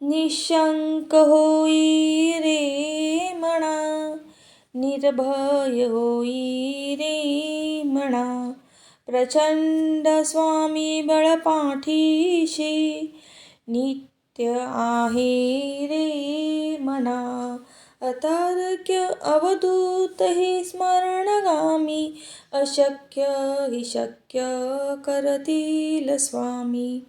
निशंक होई रे म्हणा निर्भय होई रे म्हणा प्रचंड स्वामी बळपाठीशी नित्य आहे रे म्हणा अतारक्य अवधूत हे स्मरणगामी अशक्य हि शक्य करतील स्वामी.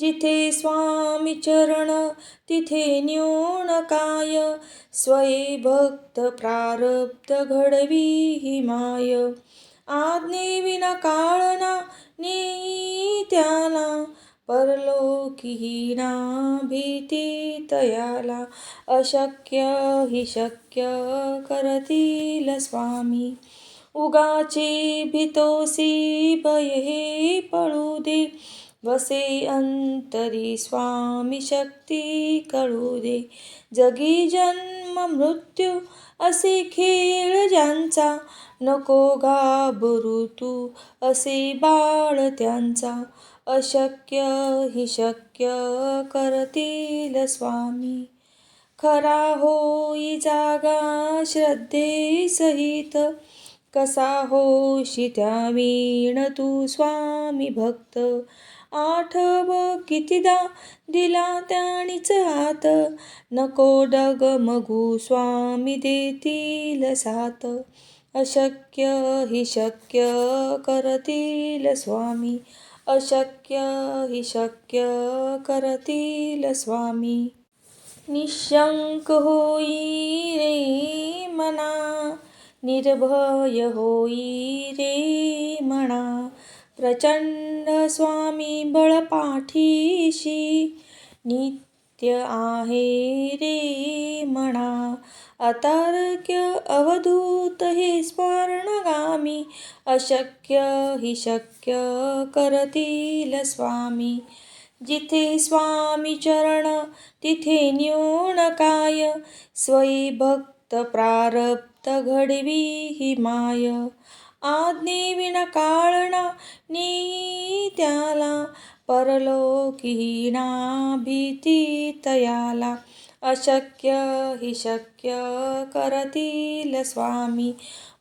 जिथे स्वामी चरण तिथे न्यून काय? स्वये भक्त प्रारब्ध घडवी ही माय. आज्ञे विना काळना नी त्याला परलोकी ना भीती तयाला अशक्य हि शक्य करतील स्वामी. उगाची भीतोसी भय हे पळू दे. वसे अंतरी स्वामी शक्ती कळू दे. जगी जन्म मृत्यू असे खेळ ज्यांचा नको घाबरू तू असे बाळ त्यांचा. अशक्य हि शक्य करतील स्वामी. खरा होई जागा श्रद्धे सहित कसा होशी त्या वीण तू स्वामी भक्त. आठव कितीदा दिला त्यानीच हात. नको डग मगू स्वामी देतील साथ. अशक्य हि शक्य करतील स्वामी. अशक्य हि शक्य करतील स्वामी. निशंक होई रे मना. निर्भय होई रे म्हणा प्रचंड स्वामी बळपाठीशी नित्य आहे रे म्हणा. अतार्क्य अवधूत हे स्मरणगामी अशक्य हि शक्य करतील स्वामी. जिथे स्वामी चरण तिथे न्यून काय स्वयी भक्त प्रारब्ध घडवी ही माय. आज्ञे विना काळना नेई त्याला परलोकी ना भीती तयाला अशक्य हि शक्य करतील स्वामी.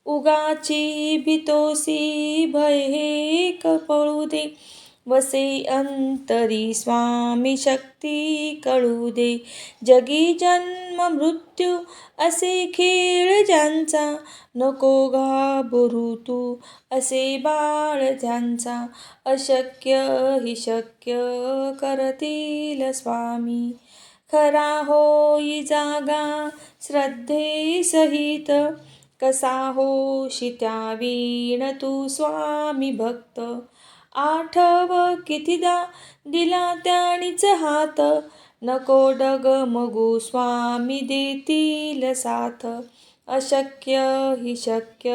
उगाची भीतोसी भय हे पळू दे. वसे अंतरी स्वामी शक्ती कळू दे। जगी जन्म मृत्यू असे खेळ ज्यांचा नको घाबरू तू असे बाळ ज्यांचा। अशक्य हि शक्य करतील स्वामी। खरा होई जागा श्रद्धे सहित। कसा होशी त्या वीण तू स्वामी भक्त। आठव कितीदा दिला त्यानीच हात. नको डग मगू स्वामी देतील साथ. अशक्य हि शक्य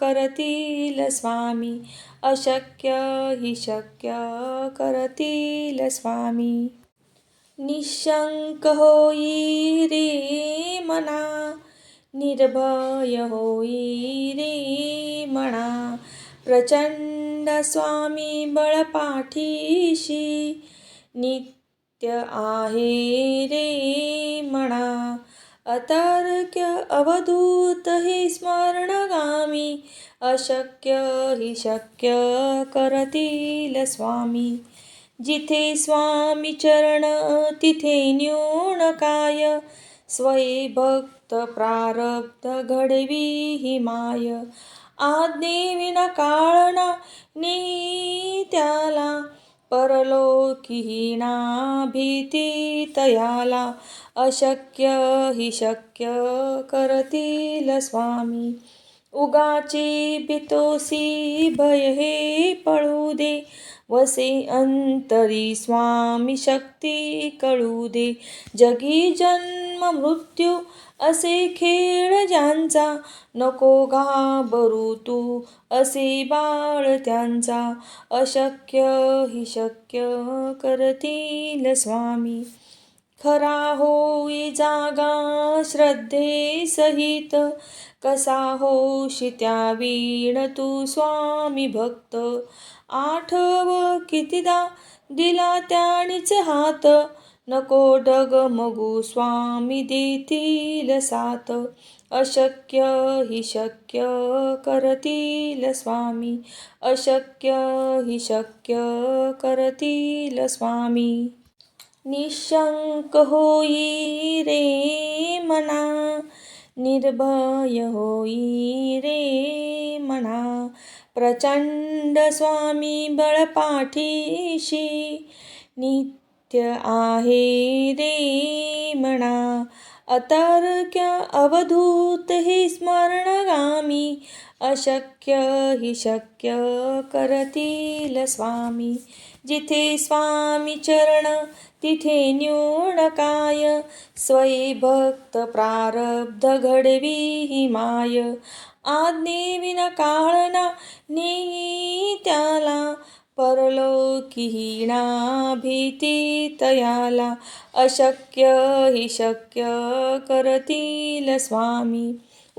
करतील स्वामी. अशक्य हि शक्य करतील स्वामी. निशंक होई रे मना निर्भय होई रे म्हणा प्रचंड स्वामी बळपाठीशी नित्य आहे रे म्हणा. अतर्क्य अवधूत हे स्मरणगामी अशक्य हि शक्य करतील स्वामी. जिथे स्वामी चरण तिथे न्यून काय स्वये भक्त प्रारब्ध घडवी हि माय. आज्ञे विना काळना नी त्याला परलोकी ना भीती तयाला अशक्य हि शक्य करतील स्वामी. उगाची बितोसी भय हे पळू दे वसे अंतरी स्वामी शक्ती कळू दे. जगी जन्म मृत्यू असे खेळ ज्यांचा. नको घाबरू तू असे बाळ त्यांचा. अशक्य हि शक्य करतील स्वामी. खरा होई जागा श्रद्धे सहित कसा होशी त्या वीण तू स्वामी भक्त. आठव कितीदा दिला त्यानीच हात. नको डगमगू स्वामी देतील सात अशक्य हि शक्य करतील स्वामी. अशक्य हि शक्य करतील स्वामी. निशंक होई रे मना निर्भय होई रे मना. प्रचंड स्वामी बळपाठीशी नित्य आहे रे म्हणा अतर्क्य अवधूत हि स्मरणगामी अशक्य हि शक्य करतील स्वामी. जिथे स्वामी चरण तिथे न्यून काय. स्वयं भक्त प्रारब्ध घडवी माय. आज्ञेविना काळना नेई त्याला परलोकीहीणा भीती तयाला अशक्य हि शक्य करतील स्वामी.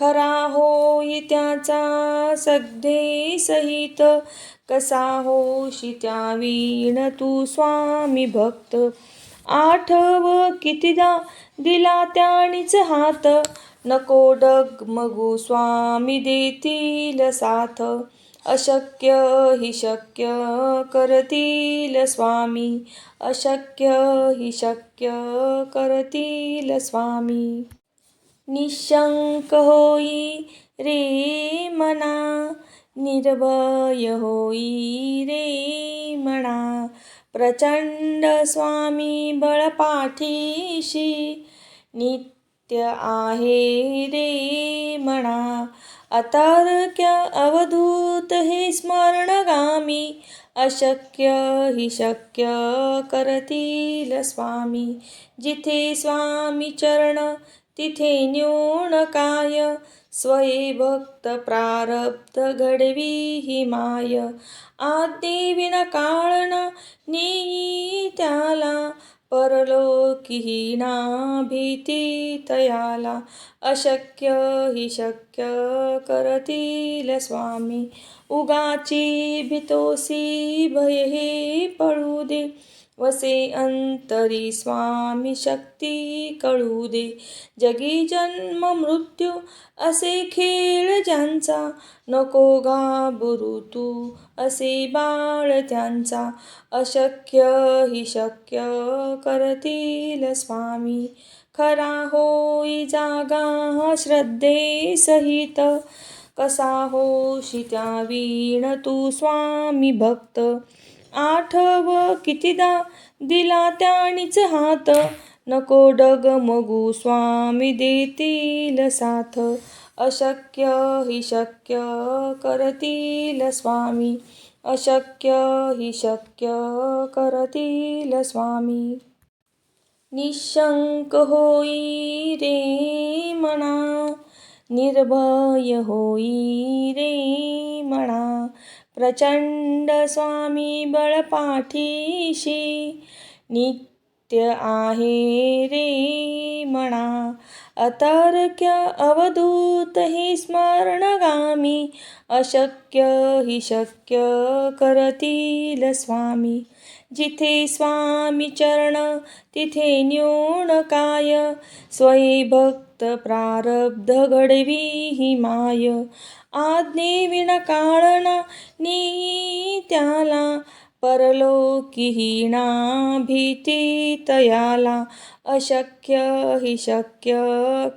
खरा होई त्याचा सगळे सहित. कसा होशी त्या वीण तू स्वामी भक्त. आठव कितीदा दिला त्यानीच हात. नको डगमगू स्वामी देतील साथ. अशक्य हि शक्य करतील स्वामी. अशक्य हि शक्य करतील स्वामी. निशंक होई रे मना निर्भय होई रे म्हणा प्रचंड स्वामी बळपाठीशी नित्य आहे रे म्हणा अतर्क्य अवधूत हे स्मरणगामी अशक्य हि शक्य करतील स्वामी। जिथे स्वामी चरण तिथे न्यून काय स्वये भक्त प्रारब्ध घडवी हि माय. आज्ञेविना काळण नेई त्याला परलोकीहीना भीती तयाला. अशक्य ही शक्य करतील स्वामी. उगाची भितोसी भय हे पळू दे. वसे अंतरी स्वामी शक्ती कळू दे. जगी जन्म मृत्यू असे खेळ ज्यांचा नको घाबरू तू असे बाळ त्यांचा अशक्य ही शक्य करतील स्वामी. खरा होई जागा श्रद्धे सहित कसा होशी त्या वीण तू स्वामी भक्त. आठव कितीदा दिला त्यानीच हात. नको डगमगू स्वामी देतील साथ. अशक्य हि शक्य करतील स्वामी. अशक्य हि शक्य करतील स्वामी. निशंक होई रे म्हणा निर्भय होई रे म्हणा प्रचंड स्वामी बळपाठीशी नित्य आहे रे म्हणा अतर्क्य अवधूत हि स्मरणगामी अशक्य ही शक्य करतील स्वामी. जिथे स्वामी चरण तिथे न्यून काय. स्वयं भक्त प्रारब्ध घडवी ही माय. आज्ञेविना काळना नेई त्याला परलोकीहीणा भीती तयाला अशक्य हि शक्य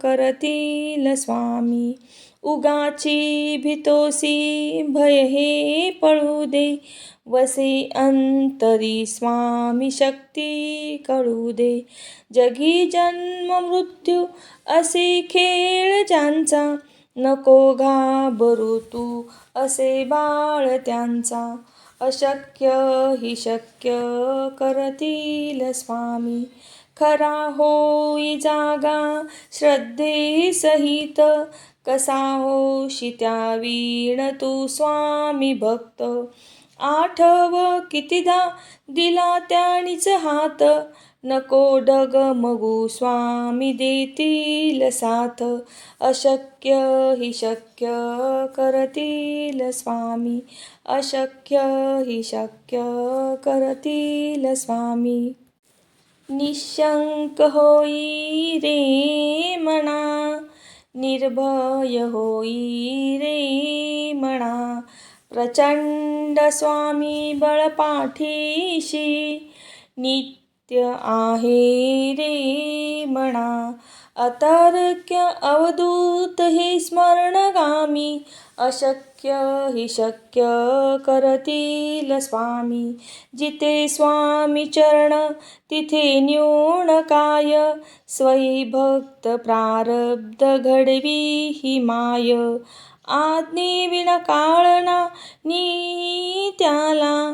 करतील स्वामी. उगाची भितोसी भय हे पळू दे. वसे अंतरी स्वामी शक्ती कळू दे. जगी जन्म मृत्यू असे खेळ ज्यांचा नको घाबरू तू असे बाळ त्यांचा. अशक्य ही शक्य करतील स्वामी. खरा होई जागा श्रद्धे सहित कसा होशी त्या वीण तू स्वामी भक्त. आठव कितीदा दिला त्यानीच हात. नको डग मगू स्वामी देतील साथ. अशक्य हि शक्य करतील स्वामी. अशक्य हि शक्य करतील स्वामी. निशंक होई रे म्हणा निर्भय होई रे म्हणा प्रचंड स्वामी बळपाठीशी नित्य आहे रे म्हणा. अतर्क्य अवधूत हे स्मरणगामी. अशक्य हि शक्य करतील स्वामी. जिथे स्वामी चरण तिथे न्यून काय. भक्त प्रारब्ध घडवी ही माय. आज्ञे विना काळना नी त्याला.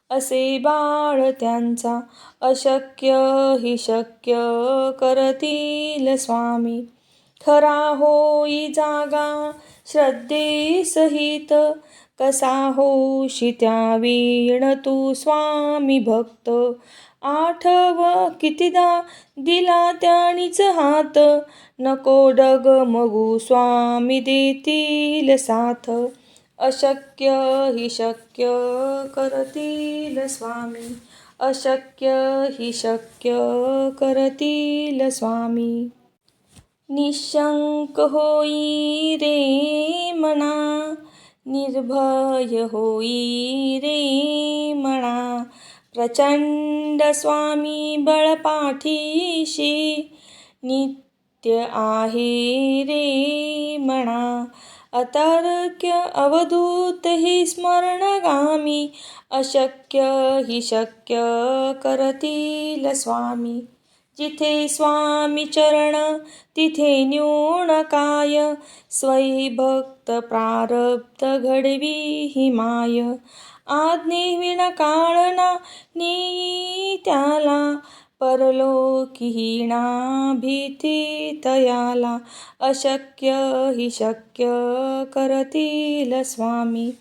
असे बाळ त्यांचा अशक्य ही शक्य करतील स्वामी. खरा होई जागा श्रद्धे सहित कसा होशी त्या वीण तू स्वामी भक्त. आठव कितीदा दिला त्यानीच हात नको डग मगू स्वामी देतील साथ. अशक्य ही शक्य करतील स्वामी. अशक्य ही शक्य करतील स्वामी. निशंक होई रे मना निर्भय होई रे म्हणा प्रचंड स्वामी बळपाठीशी नित्य आहे रे म्हणा अतर्क्य अवधूत हि स्मरणगामी अशक्य हि शक्य करतील स्वामी. जिथे स्वामी चरण तिथे न्यून काय भक्त प्रारब्ध घडवी ही माय. आज्ञेविण काळना नी त्याला परलोकीहीणा भीती तयाला अशक्य हि शक्य करतील स्वामी.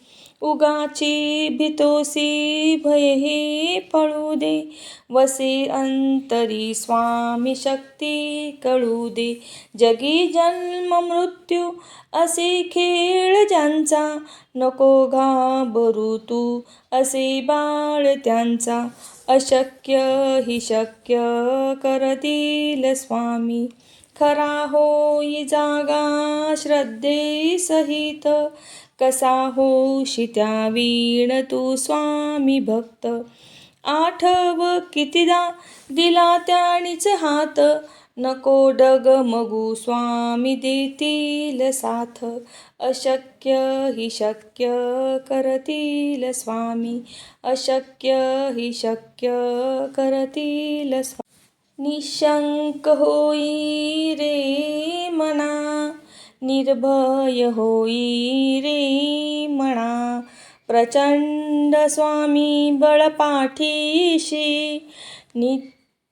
उगाची भितोसी भयही पळू दे वसे अंतरी स्वामी शक्ती कळू दे. जगी जन्म मृत्यू असे खेळ ज्यांचा नको घाबरू तू असे बाळ त्यांचा. अशक्य हि शक्य करतील स्वामी. खरा होई जागा श्रद्धे सहित. कसा होशी त्या वीण तू स्वामी भक्त. आठव कितीदा दिला त्यानीच हात. नको डग मगू स्वामी देतील साथ. अशक्य हि शक्य करतील स्वामी. अशक्य हि शक्य करतील स्वा निशंक होई रे मना निर्भय होई रे म्हणा प्रचंड स्वामी बळपाठीशी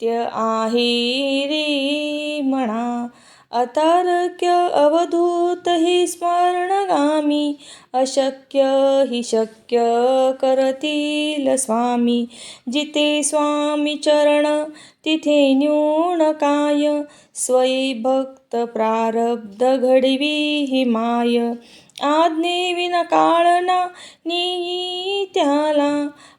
नित्य आहिरी म्हणा. अतारक्य अवधूत हि स्मरणगामी. अशक्य हि शक्य करतील स्वामी. जिथे स्वामी चरण तिथे न्यून काय. स्वयी भक्त प्रारब्ध घडवी हि माय. आज्ञेविन काळना नी त्याला.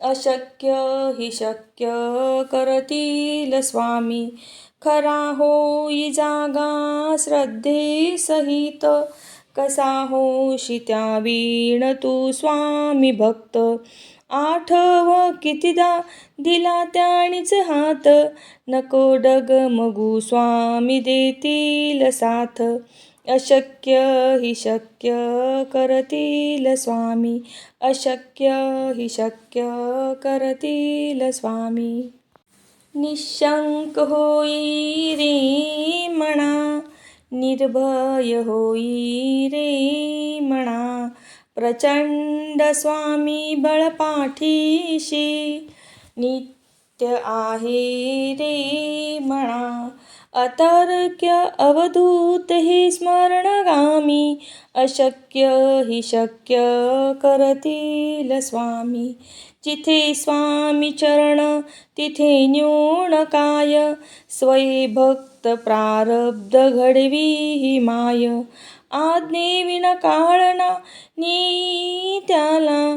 अशक्य हि शक्य करतील स्वामी. खरा होई जागा श्रद्धे सहित. कसा होशी त्या वीण तू स्वामी भक्त. आठव कितीदा दिला त्याणीच हात. नको डगमगू स्वामी देतील साथ. अशक्य हि शक्य करतील स्वामी. अशक्य हि शक्य करतील स्वामी. निशंक होई रे म्हणा निर्भय होई रे म्हणा प्रचंड स्वामी बळपाठीशी नित्य आहे रे म्हणा अतर्क्य अवधूत हि स्मरणगामी अशक्य हि शक्य करतील स्वामी. जिथे स्वामी चरण तिथे न्यून काय भक्त प्रारब्ध घडवी हि माय. आज्ञेविन काळना नी त्याला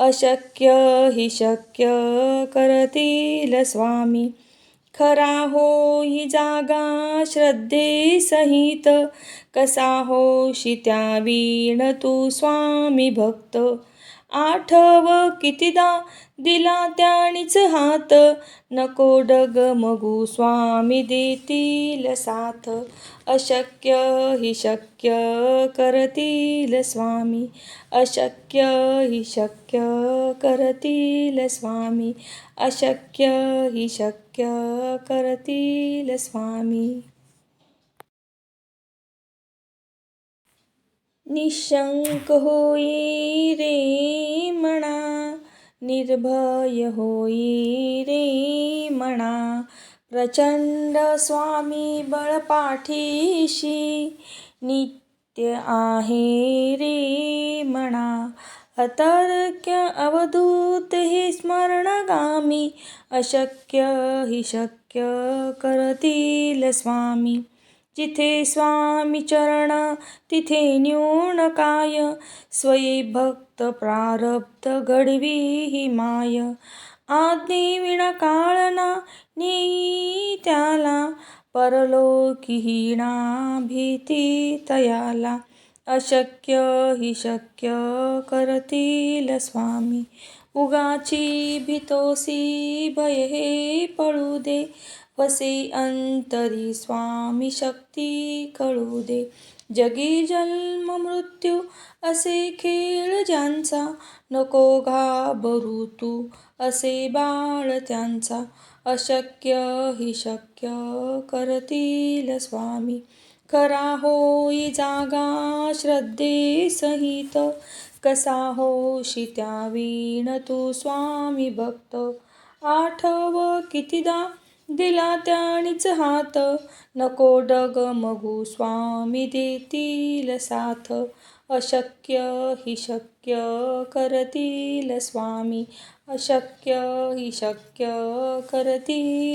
अशक्य हि शक्य करतील स्वामी. खरा होई जागा श्रद्धे सहित. कसा होशी त्या वीण तू स्वामी भक्त. आठव कितीदा दिला त्याणीच हात. नको डगमगू स्वामी देतील साथ. अशक्य हि शक्य करतील स्वामी. अशक्य हि शक्य करतील स्वामी. अशक्य हि शक्य करतील स्वामी. निशंक होई रे म्हणा निर्भय होई रे म्हणा प्रचंड स्वामी बळपाठीशी नित्य आहे रे म्हणा अतर्क्य अवधूत हे स्मरणगामी अशक्य हि शक्य करतील स्वामी। जिथे स्वामी चरण तिथे न्यून काय? स्वयी भक्त प्रारब्ध घडवी ही माय आज्ञेविना काळना नेई त्याला. परलोकिहीणा भीती तयाला. अशक्य ही शक्य करतील स्वामी. उगाची भीतोसी भय हे पळू दे. वसे अंतरी स्वामी शक्ती कळू दे. जगी जन्म मृत्यू असे खेळ ज्यांचा नको घाबरू तू असे बाळ त्यांचा. अशक्य हि शक्य करतील स्वामी. खरा होई जागा श्रद्धे सहित. कसा होशी त्या वीण तू स्वामी भक्त. आठव कितीदा दिला त्याणीच हात. नको डगमगू स्वामी देतील साथ. अशक्य हि शक्य करतील स्वामी. अशक्य हि शक्य करतील